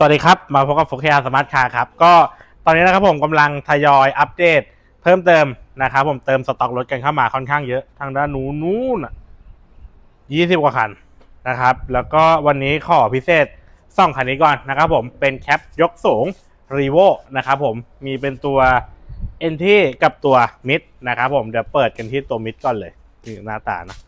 สวัสดีครับ มาพบกับโฟกัสสมาร์ทคาร์ครับ ก็ตอนนี้นะครับผมกำลังทยอยอัปเดต เพิ่มเติมนะครับผมเติมสต็อกรถกันเข้ามาค่อนข้างเยอะทางด้านนู้นนู้นยี่สิบกว่าคันนะครับ แล้วก็วันนี้ขอพิเศษสองคันนี้ก่อนนะครับผมเป็นแคปยกสูงรีโวนะครับผมมีเป็นตัวเอ็นที่กับตัวมิดนะครับผมเดี๋ยวเปิดกันที่ตัวมิดก่อนเลยนี่หน้าตานะ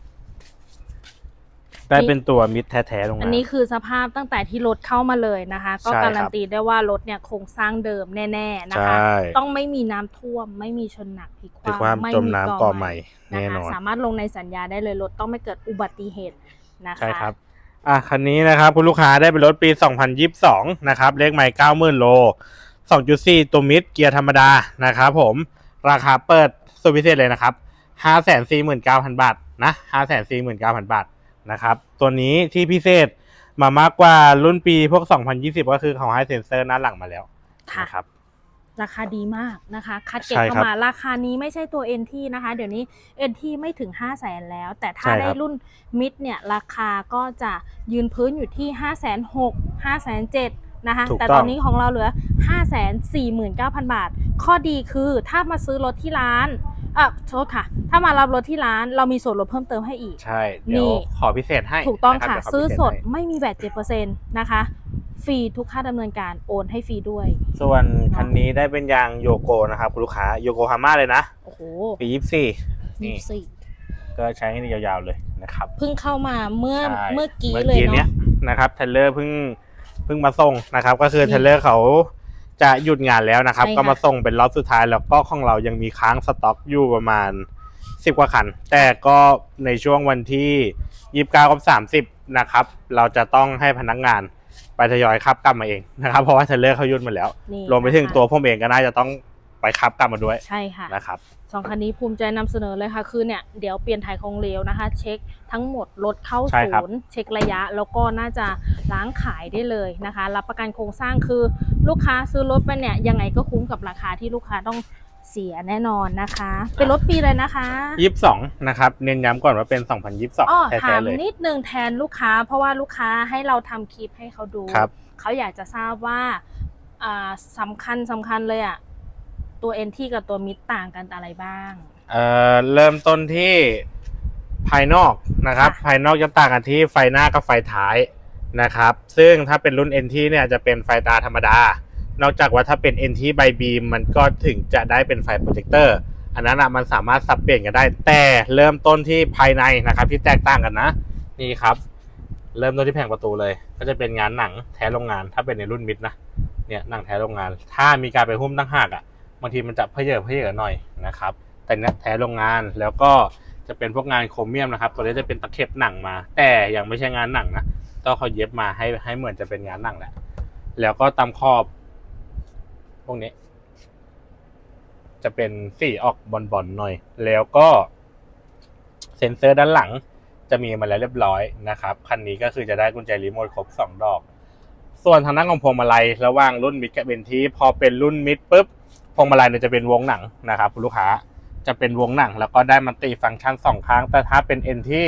ได้เป็นตัวมิดแท้ๆตรงอันั้นนนี้คือสภาพตั้งแต่ที่รถเข้ามาเลยนะคะ ก็ใช่ครับการันตีได้ว่ารถเนี่ยโครงสร้างเดิมแน่ ๆนะคะใช่ต้องไม่มีน้ำท่วม ไม่มีชนหนักพลิกคคือความว่ำไม่จมน้ำก่อใหม่นะแน่นคะอนสามารถลงในสัญญาได้เลยรถต้องไม่เกิดอุบัติเหตุนะคะใช่ครับอะคันนี้นะครับคุณลูกค้าได้เป็นรถปี 2022 นะครับเลขใหม่ 90,000 โล 2.4 ตัวมิดเกียร์ธรรมดานะครับผมราคาเปิดสุดพิเศษเลยนะครับ 549,000 บาทนะ 549,000 บาท นะครับ ตัวนี้ที่พิเศษมามากกว่ารุ่นปีพวก 2020 ก็คือเขาให้เซ็นเซอร์หน้าหลังมาแล้วค่ะนะครับ ราคาดีมากนะคะ คัดเก็บใช่ครับเข้ามาราคานี้ไม่ใช่ตัว NT นะคะ เดี๋ยวนี้ NT ไม่ถึง 5 0 0แสนแล้ว แต่ถ้าใช่ครับ ได้รุ่นมิดเนี่ย ราคาก็จะยืนพื้นอยู่ที่ 5 6 0 0 0 5 7 0 0นะคะ ถูกแต่ต้ตองอนนี้ของเราเหลือ 5 4 9 0 0 0 บาท ข้อดีคือถ้ามาซื้อรถที่ร้านเอ่อโทษค่ะ ถ้ามารับรถที่ร้านเรามีส่วนลดเพิ่มเติมให้อีก ใช่ เดี๋ยวนี่ขอพิเศษให้ ถูกต้องนรับค่ะเยวขซื้อพิเศษสดให้ไม่มีแบตเจ็ดเปอร์เซ็นต์นะคะ ฟรีทุกค่าดำเนินการโอนให้ฟรีด้วย ส่วนคันนี้ได้เป็นยางโยโกนะครับคุณลูกค้าโยโกฮาม่าเลยนะ โอ้โห ปี24ยี่นี่สิบสี่ก็ใช้ให้ยาวๆเลยนะครับ เพิ่งเข้ามาเมื่อใช่เมื่อกี้เมื่อเลยกี้เนี้ยเนาะนะครับเทเลอร์เพิ่งเพิ่งมาส่งนะครับ ก็คือนี่เทเลอร์เขา จะหยุดงานแล้วนะครับ ใช่ค่ะ ก็มาส่งเป็นล็อตสุดท้ายแล้วก็ของเรายังมีค้างสต็อกอยู่ประมาณ10กว่าคัน แต่ก็ในช่วงวันที่29กับ30นะครับ เราจะต้องให้พนักงานไปทยอยขับกลับมาเองนะครับ เพราะว่าเทเลอร์เขาหยุดมาแล้ว นี่รวมไปถึงนะคะตัวผมเองก็น่าจะต้อง ไปขับกลับมาด้วยใช่ค่ะนะครับสองคันนี้ภูมิใจนำเสนอเลยค่ะคือเนี่ยเดี๋ยวเปลี่ยนถ่ายของเหลวนะคะ เช็คทั้งหมดรถเข้าใช่ศูครับนย์เช็คระยะ แล้วก็น่าจะล้างขายได้เลยนะคะ รับประกันโครงสร้างคือลูกค้าซื้อรถไปเนี่ยยังไงก็คุ้มกับราคาที่ลูกค้าต้องเสียแน่นอนนะคะ เป็นรถปีเลยนะคะ22นะครับเน้นย้ำก่อนว่าเป็นอ๋อ2022แท้ถามๆเลยนิดนึงแทนลูกค้า เพราะว่าลูกค้าให้เราทำคลิปให้เขาดูครับเขาอยากจะทราบว่าอ่าสำคัญสำคัญเลยอะ ตัวเอ็นที่กับตัวมิดต่างกันอะไรบ้าง เอ่อเริ่มต้นที่ภายนอกนะครับค่ะภายนอกจะต่างกันที่ไฟหน้ากับไฟท้ายนะครับ ซึ่งถ้าเป็นรุ่น NT เนี่ยจะเป็นไฟตาธรรมดา นอกจากว่าถ้าเป็น NT ใบบีมมันก็ถึงจะได้เป็นไฟโปรเจคเตอร์อันนั้นอะมันสามารถสับเปลี่ยนกันได้ แต่เริ่มต้นที่ภายในนะครับ ที่แตกต่างกันนะ นี่ครับ เริ่มต้นที่แผงประตูเลย ก็จะเป็นงานหนังแท้โรงงาน ถ้าเป็นในรุ่นมิดนะเนี่ยหนังแท้โรงงาน ถ้ามีการไปหุ้มตั้งหากอะ บางทีมันจะเพเยอะเพเยอะหน่อยนะครับ แต่เนี้ยแท้โรงงานแล้วก็จะเป็นพวกงานโครเมียมนะครับ ตัวนี้จะเป็นตะเข็บหนังมา แต่ยังไม่ใช่งานหนังนะต้องเขาเย็บมาให้ให้เหมือนจะเป็นงานหนังแหละ แล้วก็ตามขอบ พวกนี้ จะเป็นสีออกบอลๆหน่อย แล้วก็ เซ็นเซอร์ด้านหลังจะมีมาแล้วเรียบร้อยนะครับ คันนี้ก็คือจะได้กุญแจรีโมทครบสองดอก ส่วนทางด้านของพวงมาลัยระหว่างรุ่นมิดกับเบนทีพอเป็นรุ่นมิดปุ๊บ พวงมาลัยเนี่ยจะเป็นวงหนังนะครับคุณลูกค้าจะเป็นวงหนัง แล้วก็ได้มันติฟังก์ชันสองครั้ง แต่ถ้าเป็นเอ็นที่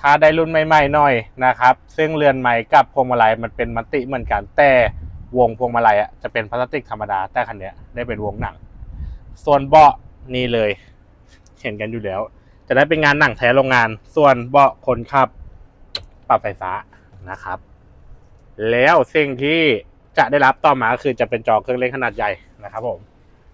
ถ้าได้รุ่นใหม่ๆหน่อยนะครับ ซึ่งเรือนใหม่กับพวงมาลัยมันเป็นมันติเหมือนกันแต่วงพวงมาลัยอะจะเป็นพลาสติกธรรมดาแต่คันเนี้ยได้เป็นวงหนัง ส่วนเบาะนี่เลย เห็นกันอยู่แล้ว จะได้เป็นงานหนังแท้โรงงาน ส่วนเบาะคนขับ ปรับไฟฟ้านะครับ แล้วสิ่งที่จะได้รับต่อมาคือจะเป็นจอเครื่องเล่นขนาดใหญ่นะครับผม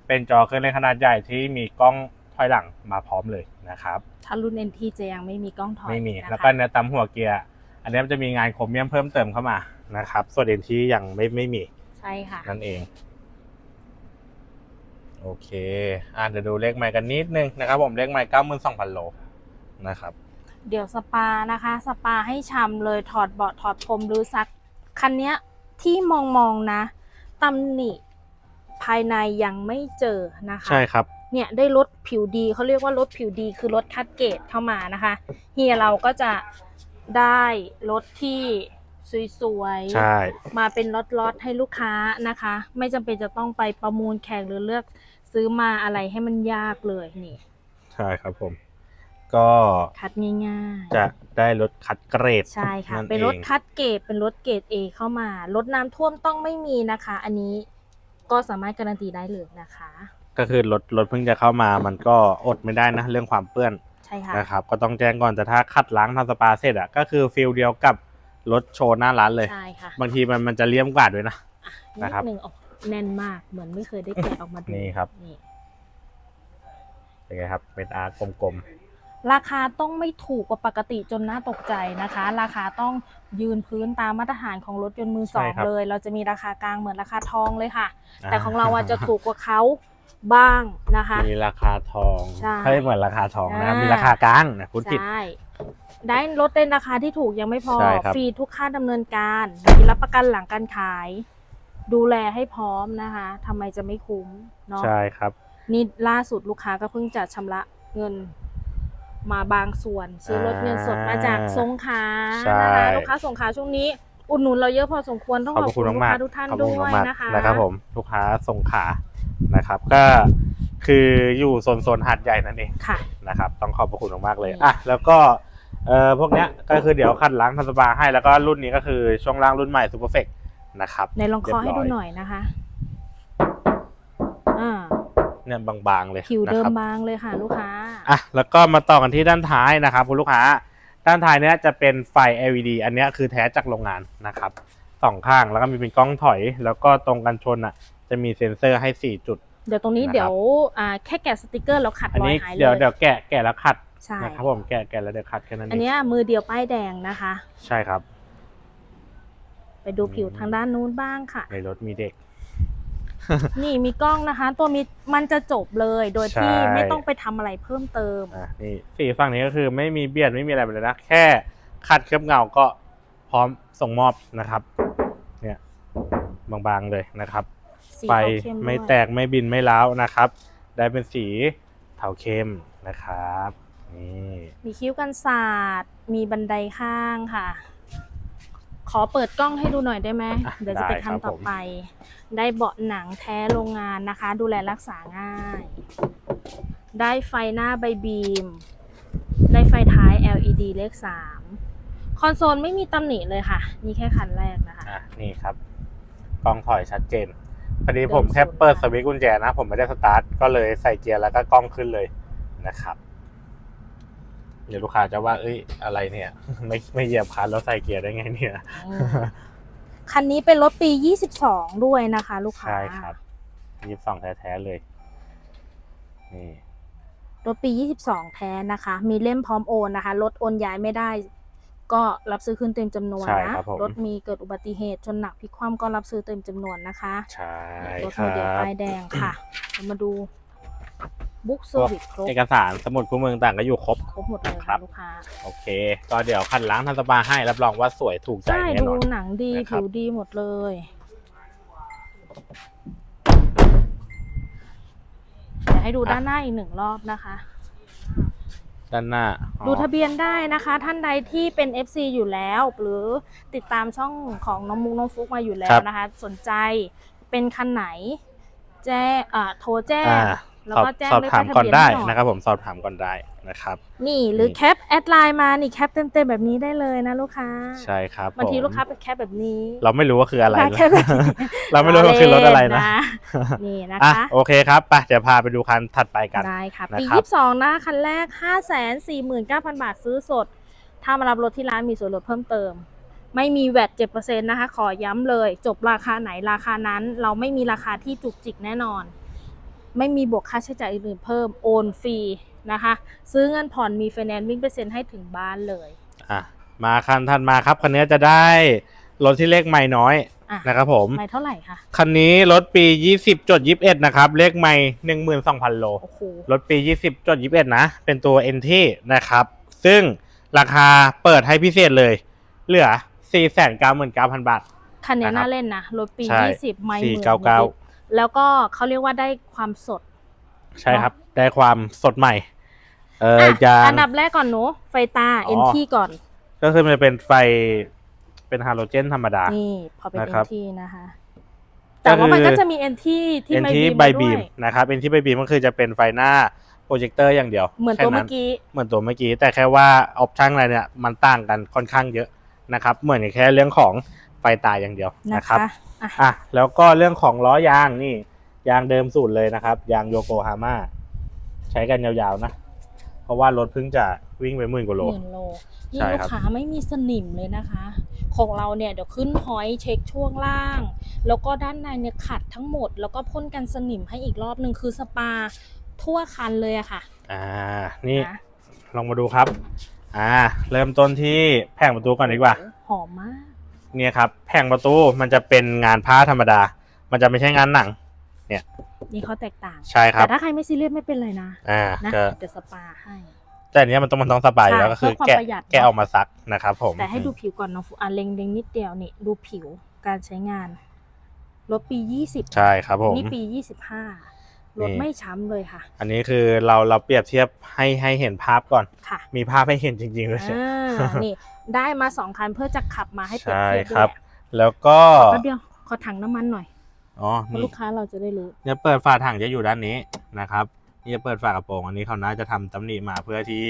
เป็นจอเครื่องเล่นขนาดใหญ่ที่มีกล้องถอยหลังมาพร้อมเลยนะครับ ถ้ารุ่น NT จะยังไม่มีกล้องถอยไม่มีนะคะแล้วก็เนื้อตำหัวเกียร์ อันนี้มันจะมีงานโครเมียมเพิ่มเติมเข้ามานะครับ ส่วนเด่นที่ยังไม่ไม่มีใช่ค่ะ นั่นเอง โอเค อ่าเดี๋ยวดูเลขใหม่กันนิดนึงนะครับ ผมเลขใหม่เก้าหมื่นสองพันโลนะครับ เดี๋ยวสปานะคะ สปาให้ชำเลยถอดเบาะถอดพรมหรือซัก คันเนี้ยที่มองมองๆนะตำหนิ ภายในยังไม่เจอนะคะ ใช่ครับ เนี่ยได้รถผิวดีเขาเรียกว่ารถผิวดีคือรถคัดเกรดเข้ามานะคะเฮียเราก็จะได้รถที่สวยใช่ๆมาเป็นล็อตๆให้ลูกค้านะคะ ไม่จำเป็นจะต้องไปประมูลแข่งหรือเลือกซื้อมาอะไรให้มันยากเลยนี่ ใช่ครับผม ก็คัดง่ายๆ จะได้รถคัดเกรด ใช่ค่ะนั่นเป็นรถเองคัดเกรดเป็นรถเกรด A เข้ามา รถน้ำท่วมต้องไม่มีนะคะ อันนี้ ก็สามารถการันตีได้เลยนะคะ ก็คือรถรถเพิ่งจะเข้ามามันก็อดไม่ได้นะเรื่องความเปื้อนใช่ค่ะนะครับก็ต้องแจ้งก่อนแต่ถ้าคัดล้างทำสปาเสร็จอะก็คือฟิลเดียวกับรถโชว์หน้าร้านเลย ใช่ค่ะบางทีมันมันจะเลี่ยมกว่าด้วยนะ นินะดครับ หนึ่งออกแน่นมากเหมือนไม่เคยได้แกะออกมาดูนี่ครับนี่เป็นไงครับเป็นอาร์กลม ราคาต้องไม่ถูกกว่าปกติจนน่าตกใจนะคะ ราคาต้องยืนพื้นตามมาตรฐานของรถยนต์มือสองเลย เราจะมีราคากลางเหมือนราคาทองเลยค่ะๆแต่ของเราอาจจะถูกกว่าเขาบ้างนะคะ มีราคาทองใช่เฮ้ยเหมือนราคาทองนะอ่ามีมีราคากลางนะคุณผิดใช่ได้รถในราคาที่ถูกยังไม่พอใช่ครับฟรีทุกค่าดำเนินการมีรับประกันหลังการขาย ดูแลให้พร้อมนะคะทำไมจะไม่คุ้มเนาะใช่ครับ นี่ล่าสุดลูกค้าก็เพิ่งจะชำระเงิน มาบางส่วน ซื้อรถเงินสดมาจากสงขลาใช่นะคะลูกค้าสงขลาช่วงนี้ อุดหนุนเราเยอะพอสมควรต้องขอบขพอบระคุคุณณลูกมากค้าทุกท่านขอบพระด้คุณวยมากนะคะนะครับผมลูกค้าส่งขานะครับ ก็คืออยู่โซนโซนหาดใหญ่นั่นเองค่ะนะครับ ต้องขอบพระคุณมากๆเลยอืมอะแล้วก็เอ่อพวกเนี้ยก็คือเดี๋ยวคัดล้างทันสปาให้แล้วก็รุ่นนี้ก็คือช่วงล่างรุ่นใหม่ซูเปอร์เฟกนะครับในลองคอให้ดูหน่อยนะคะอ่า เนี่ยบางๆเลยผิวนะเดิคมรับบางเลยค่ะลูกค้า อะแล้วก็มาต่อกันที่ด้านท้ายนะครับคุณลูกค้า ด้านท้ายเนี้ยจะเป็นไฟ LED อันเนี้ยคือแท้จากโรงงานนะครับสองข้างแล้วก็มีเป็นกล้องถอย แล้วก็ตรงกันชนอะจะมีเซ็นเซอร์ให้ 4 จุด เดี๋ยวตรงนี้นะครับ เดี๋ยวอ่าแค่แกะสติกเกอร์แล้วขัดอันรอยนี้หายเลเดี๋ยวยเดี๋ยวแกะแกะแล้วขัดใช่นะครับผมแกะแกะแล้วเดี๋ยวขัดแค่นั้นเออันงเนี้ยมือเดียวป้ายแดงนะคะ ใช่ครับ ไปดูผิวอืมทางด้านนู้นบ้างค่ะ ในรถมีเด็ก นี่มีกล้องนะคะ ตัวมีมันจะจบเลยโดยที่ใช่ไม่ต้องไปทำอะไรเพิ่มเติมอะนี่สีฝั่งนี้ก็คือไม่มีเบียดไม่มีอะไรเลยนะแค่ขัดเคลือบเงาก็พร้อมส่งมอบนะครับ เนี่ยบางๆเลยนะครับสีไฟเทาเข้มไม่ด้วยแตกไม่บินไม่ร้าวนะครับ ได้เป็นสีเทาเข้มนะครับนี่มีคิ้วกันศาสตร์มีบันไดข้างค่ะ ขอเปิดกล้องให้ดูหน่อยได้ไหมอะเดี๋ยวจะไปได้ครับทำต่อผมไป ได้เบาะหนังแท้โรงงานนะคะ ดูแลรักษาง่าย ได้ไฟหน้าใบบีม ได้ไฟท้าย LED เลข3คอนโซลไม่มีตำหนิเลยค่ะ นี่แค่คันแรกนะคะอะนี่ครับกล้องถอยชัดเจนพอดีเดินผมแค่สวนเปิดมาสวิตช์กุญแจนะ ผมไม่ได้สตาร์ทก็เลยใส่เกียร์แล้วก็กล้องขึ้นเลยนะครับ เดี๋ยวลูกค้าจะว่าเอ้ยอะไรเนี่ย ไม่ไม่เหยียบคลันแล้วใส่เกียร์ได้ไงเนี่ยอืมคันนี้เป็นรถปี 22 ด้วยนะคะ ลูกค้าใช่ครับยี่สิบสองแท้ๆเลยนี่รถปี 22 แท้นะคะ มีเล่มพร้อมโอนนะคะรถโอนย้ายไม่ได้ ก็รับซื้อคืนเต็มจำนวนใช่นะครับผมรถมีเกิดอุบัติเหตุชนหนักพลิกคว่ำก็รับซื้อเต็มจำนวนนะคะ ใช่รถคโมรัเดลบป้ายแดงค่ะเรามาดู บุ๊กเซพอวร์กวิสครบเอกสารสมุดคู่เมืองต่างก็อยู่ครบ ครบหมดเลยครัค่ะบ ลูกค้าโอเค ก็เดี๋ยวคันล้างทันสปาให้รับรองว่าสวยถูกใจใช่แน่ดูนอน หนังดีนะครับ ผิวดีหมดเลย เดี๋ยวให้ดูด้านหน้าอีกหนึ่งรอบนะคะ ด้านหน้าอ๋อ ดูทะเบียนได้นะคะ ท่านใดที่เป็น FC อยู่แล้ว หรือติดตามช่องของน้องมุกน้องฟุกมาอยู่แล้วนะคะ สนใจเป็นคันไหน แจ้งอ่าโทรแจ้งอ่า แล้วสอบก็แจ้งสอบด้วยถามป้ายทะก่อนเบียนได้ให้หน่อย นะครับ ผมสอบถามก่อนได้นะครับ นี่หรือนี่ แคปแอดไลน์มานี่แคปเต็มๆแบบนี้ได้เลยนะลูกค้าใช่ครับบางทีผมลูกค้าเป็นแคปแบบนี้เราไม่รู้ว่าคืออะไรมานะแค่แบบนี้เราไม่รู้ว่าคือรถอะไรนะเล่นี่นะอะคะโอเคครับไปเดี๋ยวพาไปดูคันถัดไปกัน ได้ค่ะนะปีครับยี่สิบสองนะคันแรกห้าแสนสี่หมื่นเก้าพันบาทซื้อสด ถ้ามารับรถที่ร้านมีส่วนลดเพิ่มเติม ไม่มีแวดเจ็ดเปอร์เซ็นต์นะคะ ขอย้ำเลย จบราคาไหนราคานั้น เราไม่มีราคาที่จุกจิกแน่นอน ไม่มีบวกค่าใช้จ่ายอื่นๆเพิ่มโอนฟรีนะคะ ซื้อเงินผ่อนมีไฟแนนซ์วิ่งเปอร์เซ็นต์ให้ถึงบ้านเลยอะมาคันถัดมาครับคันนี้จะได้รถที่เลขไม่น้อยอะนะครับผมไม่เท่าไหร่คะคันนี้รถปี 20จด21 นะครับ เลขไม่12,000โลโอ้โหรถปี 20จด21 นะ เป็นตัว NT นะครับ ซึ่งราคาเปิดให้พิเศษเลย เหลือ 499,000 บาท คันนี้นะครับน่าเล่นนะ รถปีใช่ยี่สิบไม่หมื่น499นิดๆ แล้วก็เขาเรียกว่าได้ความสด ใช่ครับ ได้ความสดใหม่ เอออะยางอันดับแรกก่อนหนู ไฟตาอ๋อเอ็นทีก่อน ก็คือมันจะเป็นไฟเป็นฮาโลเจนธรรมดานี่ พอเป็นนะเอ็ครับนทีนะคะ แต่ว่ามันก็จะมีเอ็นทีที่เอ็นไม่ที่บีมใบมาด้บีวมยนะครับเอ็นที่ใบบีมก็คือจะเป็นไฟหน้าโปรเจคเตอร์อย่างเดียวเหมือนตัวเมื่อกี้ เหมือนตัวเมื่อกี้ แต่แค่ว่าออปชั่นอะไรเนี่ยมันต่างกันค่อนข้างเยอะนะครับ เหมือนแค่เรื่องของไฟตาอย่างเดียวนะนะครับคะอะ อะแล้วก็เรื่องของล้อยางนี่ ยางเดิมสูตรเลยนะครับ ยางโยโกฮาม่าใช้กันยาวๆนะ เพราะว่ารถเพิ่งจะวิ่งไปหมื่นกว่าโลหมื่นโลนี่ใช่ลูครักบค้าไม่มีสนิมเลยนะคะ ของเราเนี่ยเดี๋ยวขึ้นหอยเช็คช่วงล่าง แล้วก็ด้านในเนี่ยขัดทั้งหมด แล้วก็พ่นกันสนิมให้อีกรอบหนึ่งคือสปาทั่วคันเลยอะค่ะ อ่า นี่นะลองมาดูครับ อ่า เริ่มต้นที่แผงประตูก่อนดีกว่า หอมมาก เนี่ยครับแผงประตูมันจะเป็นงานผ้าธรรมดา มันจะไม่ใช่งานหนัง นี่เขาแตกต่าง ใช่ครัแต่บ ถ้าใครไม่ซีเรียสไม่เป็นไรนะอ่านะก็เดี๋ยวสปาให้ แต่อันเนี้ยมันต้องมันต้องสบายอยู่แล้วใช่ก็คือเพื่อความแกะประหยัด แกะออกมาซักนะครับผมแต่ให้ดูผิวก่อนน้องฟูอะเล็งเล็งนิดเดียวนี่ดูผิวการใช้งานรถปี20ใช่ครับผม นี่ปี25รถนี่ ไม่ช้ำเลยค่ะ อันนี้คือเราเราเปรียบเทียบให้ให้เห็นภาพก่อน ค่ะมีภาพให้เห็นจริงๆด้วย อ่านี่ ได้มาสองคันเพื่อจะขับมาให้เปรียบใช่เทียบคด้รัวบ ยแล้วก็แป๊บเดียวขอถังน้ำมันหน่อยอ๋อเพราะนี่ลูกค้าเราจะได้รู้เนี่ยเปิดฝาถังจะอยู่ด้านนี้นะครับนี่จะเปิดฝากระโปรงอันนี้เขาน่าจะทำตำหนิมาเพื่อที่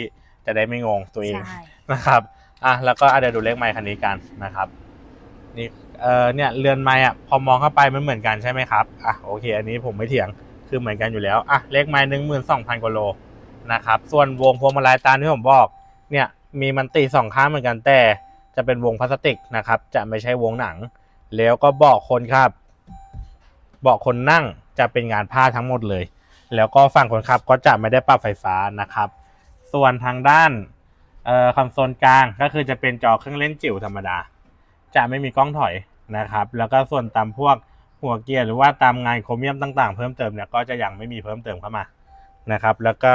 จะได้ไม่งงตัวเอง ใช่ นะครับ อะ แล้วก็อะเดี๋ยวดูเลขไมค์คันนี้กันนะครับ นี่ เออเนี่ย เรือนไมค์อะ พอมองเข้าไปมันเหมือนกันใช่ไหมครับ อะ โอเค อันนี้ผมไม่เถียง คือเหมือนกันอยู่แล้ว อะ เลขไมค์หนึ่งหมื่นสองพันกว่าโลนะครับ ส่วนวงพวงมาลัยตามที่ผมบอก เนี่ย มีมันติสองข้างเหมือนกันแต่จะเป็นวงพลาสติกนะครับ จะไม่ใช่วงหนัง แล้วก็เบาะคนครับเบาะคนนั่งจะเป็นงานผ้าทั้งหมดเลย แล้วก็ฝั่งคนขับก็จะไม่ได้ปรับไฟฟ้านะครับ ส่วนทางด้านออคอนโซลกลางก็คือจะเป็นจอเครื่องเล่นจิ๋วธรรมดา จะไม่มีกล้องถอยนะครับ แล้วก็ส่วนตามพวกหัวเกียร์หรือว่าตามงานโครเมียมต่างๆ เพิ่มเติมเนี่ยก็จะยังไม่มีเพิ่มเติมเข้ามานะครับ แล้วก็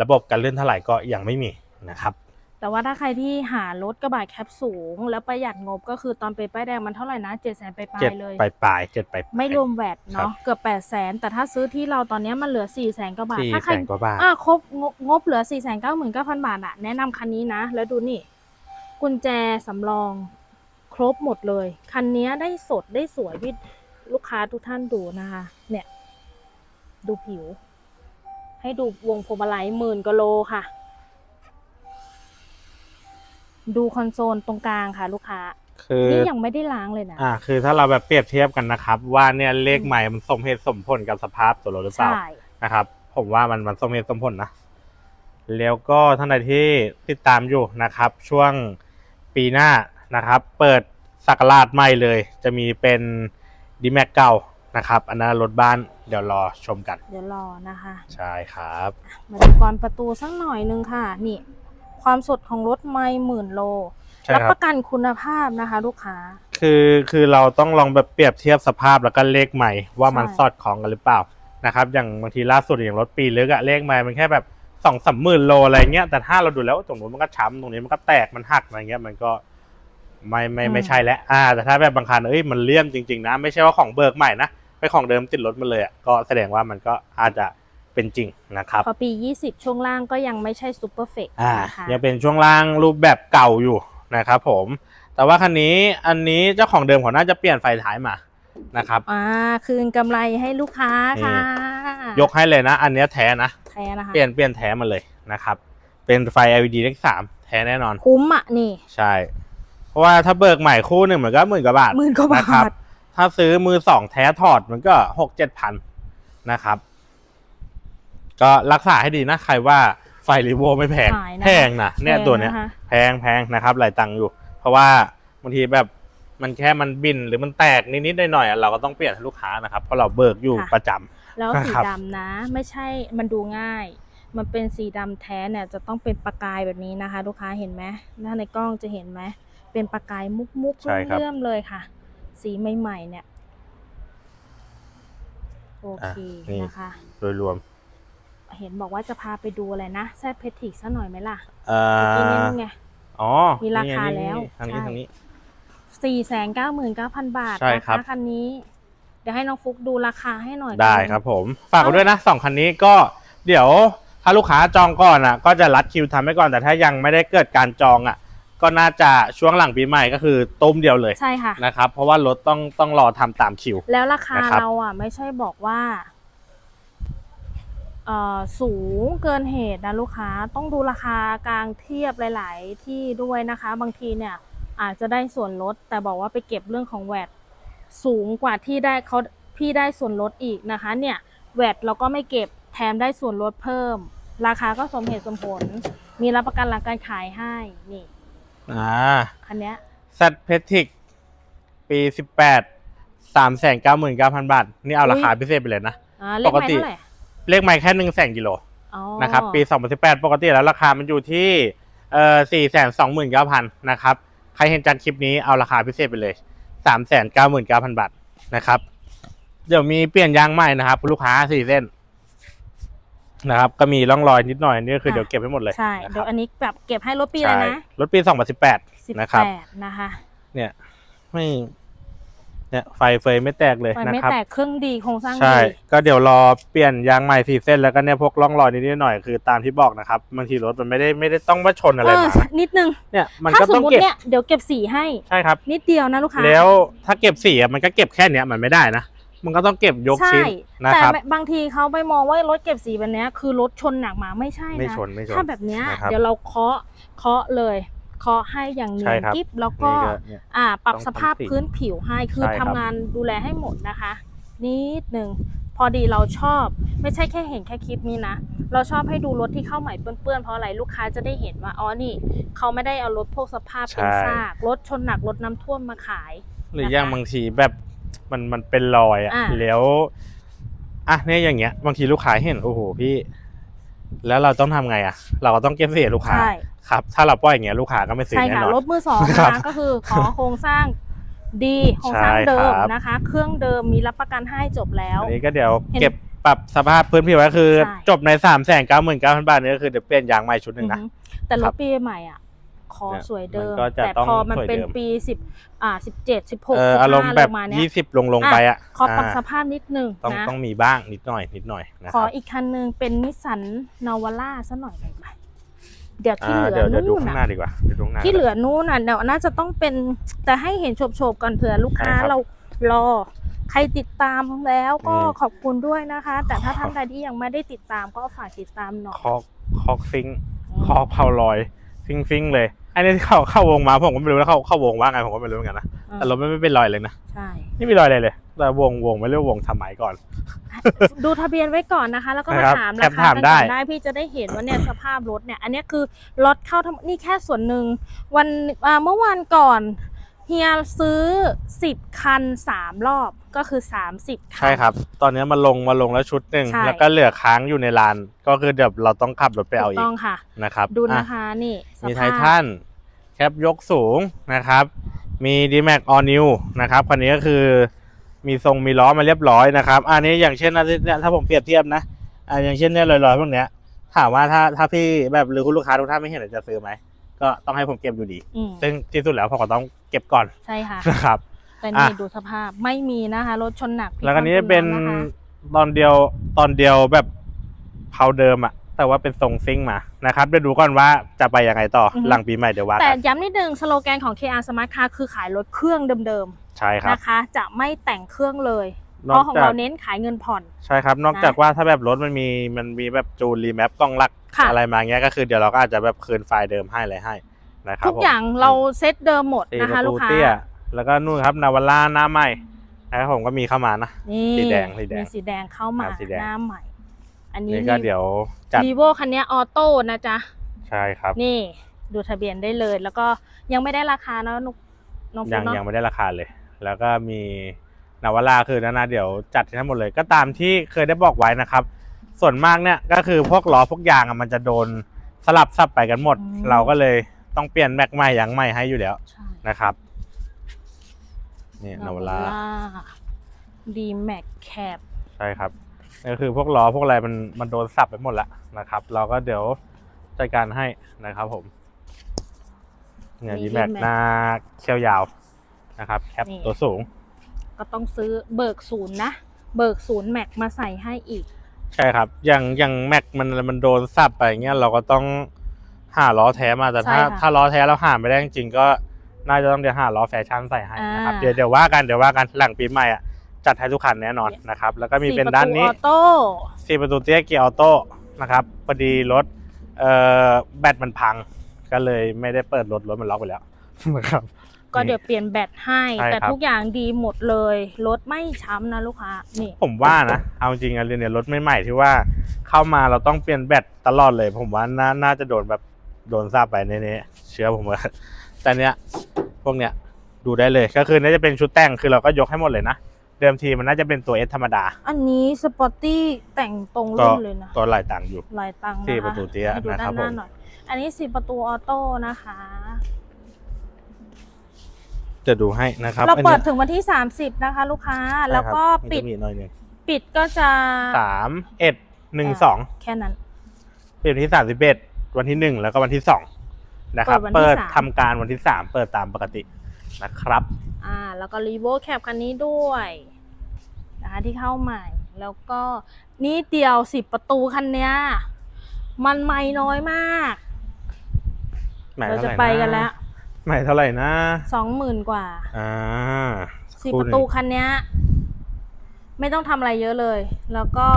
ระบบการเลื่อนเท่าไหร่ก็ยังไม่มีนะครับ แต่ว่าถ้าใครที่หารถกระบะแคปสูง แล้วประหยัดงบก็คือตอนไปป้ายแดงมันเท่าไหร่นะเจ็ดแสนไปปลาเจ็ดยเลย ปลายปลายๆเจ็ดปลายๆไม่รวมแวดครัเนาะบ เกือบแปดแสนแต่ถ้าซื้อที่เราตอนนี้มันเหลือสี่แสนกว่าบาทสี่ถ้าใคแสร นกว่าบาท อะครบงบงบเหลือ4ี่แสนเก้าหมื่นเก้าพันบาทอะแนะนำคันนี้นะ แล้วดูนี่ กุญแจสำรอง ครบหมดเลย คันนี้ได้สดได้สวยพี่ลูกค้าทุกท่านดูนะคะ เนี่ย ดูผิว ให้ดูวงพวงมาลัยหมื่นกว่าโลค่ะ ดูคอนโซลตรงกลางค่ะลูกค้าคือนี่ยังไม่ได้ล้างเลยนะอ่าคือถ้าเราแบบเปรียบเทียบกันนะครับ ว่าเนี่ยเลขใหม่มันสมเหตุสมผลกับสภาพตัวรถหรือเปล่าใช่นะครับ ผมว่ามันมันสมเหตุสมผลนะแล้วก็ท่านใดที่ติดตามอยู่นะครับ ช่วงปีหน้านะครับ เปิดสักราชใหม่เลย จะมีเป็นดีแม็กเก่านะครับ อันนั้นรถบ้านเดี๋ยวรอชมกัน เดี๋ยวรอนะคะ ใช่ครับ มาดูกรประตูสักหน่อยนึงค่ะ นี่ ความสดของรถไม่หมื่นโล ใช่รับครับประกันคุณภาพนะคะ ลูกค้า คือคือเราต้องลองแบบเปรียบเทียบสภาพแล้วก็เลขใหม่ว่ามันใช่ สอดคล้องกันหรือเปล่านะครับอย่างบางทีล่าสุดอย่างรถปีลึกอะเลขใหม่มันแค่แบบสองสามหมื่นโลอะไรเงี้ยแต่ถ้าเราดูแล้วตรงนู้นมันก็ช้ำตรงนี้มันก็แตกมันหักอะไรเงี้ยมันก็ไม่ไม่ไม่ใช่แล้วอ่า แต่ถ้าแบบบางคันเอ้ยมันเลี่ยมจริง ๆ นะ ไม่ใช่ว่าของเบิกใหม่นะไปของเดิมติดรถมาเลยอะก็แสดงว่ามันก็อาจจะ เป็นจริงนะครับพอปี 20 ช่วงล่างก็ยังไม่ใช่ซูเปอร์เฟกอ่านะคะยังเป็นช่วงล่างรูปแบบเก่าอยู่นะครับผม แต่ว่าคันนี้อันนี้เจ้าของเดิมเขาน่าจะเปลี่ยนไฟท้ายมานะครับอ่าคืนกำไรให้ลูกค้าค่ะยกให้เลยนะ อันเนี้ยแท้นะแท้นะคะเปลี่ยนเปลี่ยนแท้มาเลยนะครับ เป็นไฟ LED เลขสามแท้แน่นอน คุ้มอะนี่ ใช่ เพราะว่าถ้าเบิกใหม่คู่หนึ่งมันก็หมื่นกว่าบาทหมื่นกว่าบานะครับทถ้าซื้อมือสองแท้ถอดมันก็หกเจ็ดพันนะครับ ก็รักษาให้ดีนะ ใครว่าไฟรีโวไม่แพง ขายนะแพงนะเนี่ยตัวเนี้ยแพงนะคะ แพงแพงนะครับหลายตังค์อยู่ เพราะว่าบางทีแบบมันแค่มันบินหรือมันแตกนิดๆหน่อยๆอะเราก็ต้องเปลี่ยนให้ลูกค้านะครับเพราะเราเบิกอยู่ประจำ แล้วสีครับ ดำนะ ไม่ใช่มันดูง่าย มันเป็นสีดำแท้เนี่ยจะต้องเป็นประกายแบบนี้นะคะ ลูกค้าเห็นไหมถ้าในกล้องจะเห็นไหมเป็นประกายมุกมุกๆใช่ครับ เลื่อมๆเลยค่ะ สีใหม่ๆเนี่ย โอเคอะนี่นะคะ โดยรวม เห็นบอกว่าจะพาไปดูอะไรนะแซดเพทิกซะหน่อยไหมล่ะเอ่เมื่อกี้นี้อนั่นไง อ๋อมีราคานี่แล้วทางนี้ใช่ ทางนี้ สี่แสนเก้าหมื่นเก้าพันบาทใช่นะครับคะคันนี้ เดี๋ยวให้น้องฟุกดูราคาให้หน่อยได้กันครับผม ฝากไว้ด้วยนะสองคันนี้ก็เดี๋ยวถ้าลูกค้าจองก่อนอะ ก็จะรัดคิวทำไว้ก่อนแต่ถ้ายังไม่ได้เกิดการจองอะ ก็น่าจะช่วงหลังปีใหม่ก็คือต้มเดียวเลยใช่ค่ะ นะครับ เพราะว่ารถต้องต้องรอทำตามคิว แล้วราคานะครับ เราอะ ไม่ใช่บอกว่าเอ่อ สูงเกินเหตุนะลูกค้าต้องดูราคากลางเทียบหลาย ๆ ที่ด้วยนะคะ บางทีเนี่ยอาจจะได้ส่วนลด แต่บอกว่าไปเก็บเรื่องของแวดสูงกว่าที่ได้เขาพี่ได้ส่วนลดอีกนะคะ เนี่ยแวดเราก็ไม่เก็บแถมได้ส่วนลดเพิ่ม ราคาก็สมเหตุสมผล มีรับประกันหลังการขายให้นี่อ่าคันเนี้ยซัตเพทิกปีสิบแปดสามแสนเก้าหมื่นเก้าพันบาท นี่เอาราคาพิเศษไปเลยนะอ่าเลขปกไม่ติเท่าไหร่ เลขไม่แค่หนึ่งแสนกิโลอ๋อนะครับปีสองพันสิบแปดปกติแล้วราคามันอยู่ที่เอ่อสี่แสนสองหมื่นเก้าพันนะครับใครเห็นจากคลิปนี้เอาราคาพิเศษไปเลยสามแสนเก้าหมื่นเก้าพันบาทนะครับเดี๋ยวมีเปลี่ยนยางใหม่นะครับลูกค้าสี่เส้นนะครับก็มีร่องรอยนิดหน่อยนี่ก็คือเดี๋ยวเก็บให้หมดเลยใช่นะคเดี๋ยรับวอันนี้แบบเก็บให้รถปีเลยนะรถปีสองพันสิบแปดสิบนะครับ แปดนะคะเนี่ยไม่ เนี่ยไฟเฟยไม่แตกเลยมันนะไม่ครับ แตกเครื่องดีโครงสร้างใช่ ดีก็เดี๋ยวรอเปลี่ยนยางใหม่สี่เส้นแล้วก็เนี่ยพวกร่องรอยนิดๆหน่อยๆคือตามที่บอกนะครับบางทีรถมันไม่ได้ไม่ได้ต้องว่าชนอะไรเออมานะนิดนึง เนี่ยมันถ้าก็สมต้องมติเก็บเนี่ยเดี๋ยวเก็บสีให้ ใช่ครับ นิดเดียวนะลูกค้าแล้วถ้าเก็บสีอะมันก็เก็บแค่เนี้ยมันไม่ได้นะ มันก็ต้องเก็บยกใช่ชิ้นนะแต่ครับ บางทีเขาไปมองว่ารถเก็บสีแบบเนี้ยคือรถชนหนักมาไม่ใช่นะ ไม่ชนไม่ชนถ้าแบบเนี้ยนะครับ เดี๋ยวเราเคาะเคาะเลย เคาะให้อย่างเนีใช่ยนครับกิ๊บแล้วก็นี่ก็เนี่ยอ่าปรับต้องสภาพทำสีพื้นผิวให้คือใช่ทำครับงานดูแลให้หมดนะคะ นิดหนึ่งพอดีเราชอบไม่ใช่แค่เห็นแค่คลิปนี้นะ เราชอบให้ดูรถที่เข้าใหม่เปื้อนๆเพราะอะไรลูกค้าจะได้เห็นว่าอ๋อนี่ เขาไม่ได้เอารถพวกสภาพเป็นใช่ซากรถชนหนักรถน้ำท่วมมาขาย หรือนะคะอย่างบางทีแบบมันมันเป็นรอยอะอ่าแล้วอะเนี่ยอย่างเงี้ยบางทีลูกค้าเห็นโอ้โหพี่ แล้วเราต้องทำไงอะเราก็ต้องเก็บเสียลูกค้าใช่ ครับถ้าเราปล่อยอย่างเงี้ยลูกค้าก็ไม่ซื้อใช่แน่ค่ะนอน รถมือสองครันะบก็คือขอโครงสร้างดีโครงสร้างใช่เดิมครับ นะคะ เครื่องเดิมมีรับประกันให้จบแล้ว อันนี้ก็เดี๋ยวเห็นเก็บปรับสภาพพื้นผิวไว้คือ ใช่ จบในสามแสนเก้าหมื่นเก้าพันบาทนี่ก็คือเดี๋ยวเปลี่ยนยางใหม่ชุดหนึ่งนะ อือฮึแต่รครัถบปีใหม่อะ ขอเนี่ยสวยเดิม มันก็จะแต่ต้องพอมันสวยเป็นเดิมปีสิบอ่าสิบเจ็ดสิบหกเออสิบอารมณ์ห้าแบบลงมาเนี้ยยี่สิบลงลงไปอะขอปรับาสภาพนิดนึงต้องนะ ต้องมีบ้างนิดหน่อยนิดหน่อยนะขคอรับอีกคันนึงเป็นนิสสันนาวาร่าซะหน่อยได้ไหม เดี๋ยวที่อ่าเหลือเดี๋ยวเดี๋ยวดูนู่นข้างหน่ะน้าดีกว่าเดี๋ยวดูข้างหน้าที่เหลือนู่นน่ะเดี๋ยวน่าจะต้องเป็นแต่ให้เห็นโฉบๆก่อนเผื่อลูกค้าใช่ครับเรารอ ใครติดตามแล้วก็นี่ขอบคุณด้วยนะคะ แต่ถ้าขอท่านใดที่ยังไม่ได้ติดตามก็ฝากติดตามหน่อยคอกคอกซิงอืมคอกเผาลอย ซิงซิงเลย อันนี้ที่เข้าเข้าวงมาผมก็ไม่รู้นะเข้าเข้าวงว่าไงผมก็ไม่รู้เหมือนกันนะแต่รถไม่ไม่เป็นรอยเลยนะใช่ ไม่มีรอยเลยเลย แต่วงวงไม่เรียกวงทำไมก่อน ดูทะเบียนไว้ก่อนนะคะ แล้วก็มานะครับถามแคราปคาถามกันได้ ก่อนได้พี่จะได้เห็นว่าเนี่ยสภาพรถเนี่ย อันเนี้ยคือรถเข้าทั้งนี่แค่ส่วนหนึ่งวันอ่าเมื่อวานก่อน เฮียซื้อ 10 คัน 3 รอบก็คือ 30 คัน ใช่ครับ ตอนนี้มาลงมาลงแล้วชุดหนึ่งใช่ แล้วก็เหลือค้างอยู่ในลาน ก็คือเดี๋ยวเราต้องขับรถไปเอาถูกอีต้กองค่ะ นะครับดูอะนะคะนี่สมีไทภาพทันแคปยกสูงนะครับ มี d m a x All New นะครับคันนี้ก็คือมีทรงมีล้อมาเรียบร้อยนะครับ อันนี้อย่างเช่นนะเนี่ยถ้าผมเปรียบเทียบนะอ่าอย่างเช่นเนี่ยลอยๆพวกเนี้ย ถามว่าถ้าถ้าพี่แบบหรือคุณลูกค้าทุกท่านไม่เห็นจะซื้อไหม ก็ต้องให้ผมเก็บอยู่ดี อืมซึ่งที่สุดแล้วผมก็ต้อง เก็บก่อนใช่ค่ะนะครับแต่นี่อะดูสภาพไม่มีนะคะรถชนหนักพลิแล้วก็นี้คว่ำเป็นล้มนะคะตอนเดียวตอนเดียวแบบเผาเดิมอะแต่ว่าเป็นทรงซิ่งมานะครับเดี๋ยวดูก่อนว่าจะไปยังไงต่อหลังปีใหม่เดี๋ยวว่าแต่กันย้ำนิดนึงสโลแกนของ KR Smart Car คือขายรถเครื่องเดิมใช่คๆรับนะคะ จะไม่แต่งเครื่องเลยนเพอกราะของจากเราเน้นขายเงินผ่อนใช่ครับ นอกนะจากว่าถ้าแบบรถมันมีมันมีแบบจูนรีแมปกล้องหลักค่ะอะไรมาเงี้ยก็คือเดี๋ยวเราก็อาจจะแบบคืนไฟล์เดิมให้อะไรให้ นะครับทุกผมอย่างเราเซตเดิมหมดสี่นะคะประลูตูกค้าเตี้ยแล้วก็นู่นครับนาวาร่าหน้าใหม่นะครับผมก็มีเข้ามานะนี่สีแดงสีแดงมีสีแดงเข้ามาครับสีแดงหน้าใหม่ อันนี้นี่ก็เดี๋ยวจัดวีโวคันนี้ออโต้นะจ๊ะใช่ครับ นี่ดูทะเบียนได้เลย แล้วก็ยังไม่ได้ราคานะนุกน้องฟุยักงเนาะยังไม่ได้ราคาเลย แล้วก็มีนาวาร่าคือนานาเดี๋ยวจัดให้หมดเลย ก็ตามที่เคยได้บอกไว้นะครับ ส่วนมากเนี่ยก็คือพวกล้อพวกยางอะมันจะโดนสลับซับไปกันหมด เราก็เลย ต้องเปลี่ยนแม็กใหม่ยางใหม่ให้อยู่แล้วใช่นะครับ นี่นาวาร่าดีแม็กแคปใช่ครับก็คือพวกล้อพวกอะไรมันมันโดนสับไปหมดแล้วนะครับ เราก็เดี๋ยวจัดการให้นะครับผม เนี่ยดีแม็กหน้าเขี้ยวยาวนะครับแคปตัวสูง ก็ต้องซื้อเบิกศูนย์นะ เบิกศูนย์แม็กมาใส่ให้อีก ใช่ครับ อย่างอย่างแม็กมันมันโดนสับไปเงี้ยเราก็ต้อง หาล้อแท้มาแต่ถ้าใช่ค่ะถ้าล้อแท้เราหาไม่ได้จริงๆก็น่าจะต้องเดี๋ยวหาล้อแฟชั่นใส่ให้นะครับอ่า เดี๋ยวเดี๋ยวว่ากันเดี๋ยวว่ากันหลังปีใหม่อะจัดให้ทุกคันแน่นอนนะครับแล้วก็มีสี่เป็นประด้านตูนี้ออโต้ สี่ประตูเตี้ยเกียร์ออโต้นะครับพอดีรถเอ่อแบตมันพัง ก็เลยไม่ได้เปิดรถรถมันล็อกไปแล้ว นะครับ ก็เดี๋ยวเปลี่ยนแบตให้ ใช่แต่ครับ ทุกอย่างดีหมดเลย รถไม่ช้ำนะลูกค้า นี่ ผมว่านะ เอาจริงๆอะเรียนเนี่ยรถใหม่ๆที่ว่าเข้ามาเราต้องเปลี่ยนแบตตลอดเลย ผมว่าน่าน่าจะโดนแบบ โดนซาบไปแน่ๆเชื่อผมว่าแต่เนี้ยพวกเนี้ยดูได้เลยก็คือน่าจะเป็นชุดแต่งคือเราก็ยกให้หมดเลยนะเดิมทีมันน่าจะเป็นตัวเอสธรรมดา อันนี้สปอร์ตี้แต่งตรงก็รุ่นเลยนะก็หลายตังค์อยู่ลายตังค์สี่นะคะประตูเตี้ยให้ดูนะคด้ารับนหน้าผมหน่อยอันนี้สี่ประตูออโต้นะคะ จะดูให้นะครับเราอันเปินี้ดถึงวันที่ 30 นะคะ ลูกค้าใช่แล้วก็ครับปิดมันจะมีหน่อยหนึงปิดก็จะสามเอ็ดหนึ่งสองแค่นั้นปิดวันที่สามสิบเอ็ด วันที่หนึ่งแล้วก็วันที่สองนะครับ เปิเปิดดวันที่ทำสามการวันที่สามเปิดตามปกตินะครับ อ่าแล้วก็รีโวแคปคันนี้ด้วยนะคะที่เข้าใหม่ แล้วก็นี่เดียวสิบประตูคันเนี้ยมันไม่น้อยมากใหม่เราเท่าจะไหร่ไปกันแล้วใหม่เท่าไหร่นะสองหมื่นกว่า อ่าสี่คู่ประหนึ่งตูคันเนี้ยไม่ต้องทำอะไรเยอะเลย แล้วก็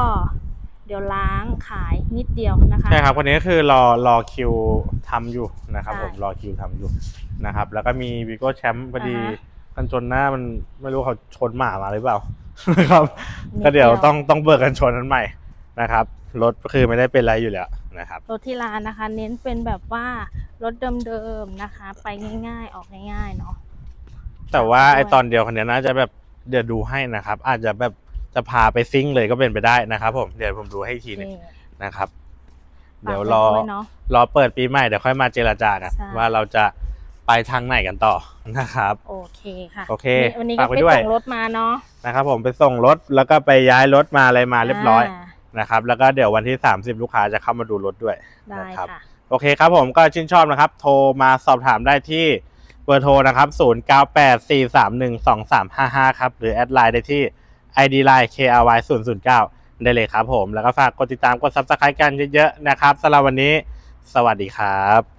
เดี๋ยวล้างขายนิดเดียวนะคะใช่ครับวันนี้ก็คือรอรอคิวทำอยู่นะครับใช่ผมรอคิวทำอยู่นะครับ แล้วก็มีวีโก้แชมป์พอดีอ่าฮะกันชนหน้ามันไม่รู้เขาชนหมามาหรือเปล่านะครับนิดเดียวก็เดี๋ยวต้องต้องเบิกกันชนนั้นใหม่นะครับรถคือไม่ได้เป็นไรอยู่แล้วนะครับรถที่ร้านนะคะ เน้นเป็นแบบว่ารถเดิมๆนะคะ ไปง่ายๆออกง่ายๆเนาะแต่ว่าด้วยไอตอนเดียวคันนี้น่าจะแบบเดี๋ยวดูให้นะครับ อาจจะแบบ จะพาไปซิ่งเลยก็เป็นไปได้นะครับ ผมเดี๋ยวผมดูให้อีกทีหนึงนี่นะครับฝากเดี๋ยวไว้รอด้วยเนาะรอเปิดปีใหม่เดี๋ยวค่อยมาเจรจากันใช่ ว่าเราจะไปทางไหนกันต่อนะครับ โอเคค่ะโอเควันนี้ฝาก็กไว้ไปด้วย ส่งรถมาเนาะนะครับ ผมไปส่งรถแล้วก็ไปย้ายรถมาอะไรมาเรียบร้อยานะครับ แล้วก็เดี๋ยววันที่ 30 ลูกค้าจะเข้ามาดูรถด้วย ได้นะครับ ค่ะ โอเคครับผมก็ชื่นชอบนะครับ โทรมาสอบถามได้ที่เบอร์โทรนะครับ 0984312355 ครับ หรือแอดไลน์ได้ที่ ID Line KRY 009ได้เลยครับผม แล้วก็ฝากกดติดตามกด Subscribe กันเยอะๆนะครับสำหรับวันนี้ สวัสดีครับ